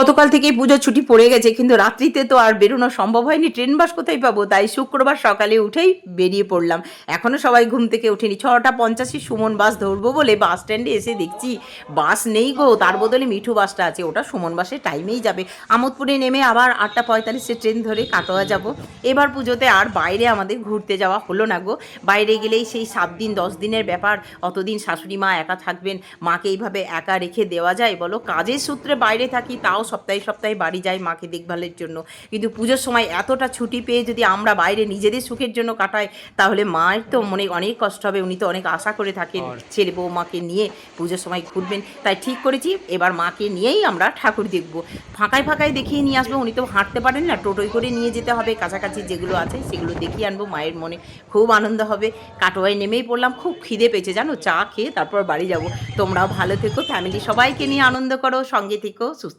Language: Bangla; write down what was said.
গতকাল থেকেই পুজোর ছুটি পড়ে গেছে, কিন্তু রাত্রিতে তো আর বেরোনো সম্ভব হয়নি। ট্রেন বাস কোথায় পাবো? তাই শুক্রবার সকালে উঠেই বেরিয়ে পড়লাম। এখনও সবাই ঘুম থেকে ওঠেনি। ছটা পঞ্চাশে সুমন বাস ধরবো বলে বাস স্ট্যান্ডে এসে দেখছি বাস নেই গো। তার বদলে মিঠু বাসটা আছে। ওটা সুমন বাসের টাইমেই যাবে। আমোদপুরে নেমে আবার আটটা পঁয়তাল্লিশে ট্রেন ধরে কাটোয়া যাব। এবার পুজোতে আর বাইরে আমাদের ঘুরতে যাওয়া হলো না গো। বাইরে গেলেই সেই সাত দিন, দশ দিনের ব্যাপার। অতদিন শাশুড়ি মা একা থাকবেন, মাকে এইভাবে একা রেখে দেওয়া যায় বলো? কাজের সূত্রে বাইরে থাকি, তাও সপ্তাহে সপ্তাহে বাড়ি যাই মাকে দেখভালের জন্য। কিন্তু পুজোর সময় এতটা ছুটি পেয়ে যদি আমরা বাইরে নিজেদের সুখের জন্য কাটাই তাহলে মায়ের তো মনে অনেক কষ্ট হবে উনি তো অনেক আশা করে থাকেন ছেলে বউ মাকে নিয়ে পুজোর সময় ঘুরবেন। তাই ঠিক করেছি এবার মাকে নিয়েই আমরা ঠাকুর দেখব। ফাঁকায় ফাঁকায় দেখিয়ে নিয়ে আসব উনি তো হাঁটতে পারেন না টোটোয় করে নিয়ে যেতে হবে কাছাকাছি যেগুলো আছে সেগুলো দেখিয়ে আনব মায়ের মনে খুব আনন্দ হবে। কাটোয়ায় নেমেই পড়লাম খুব খিদে পেয়েছে জানো চা খেয়ে তারপর বাড়ি যাব। তোমরাও ভালো থেকো ফ্যামিলি সবাইকে নিয়ে আনন্দ করো সঙ্গে থেকো সুস্থ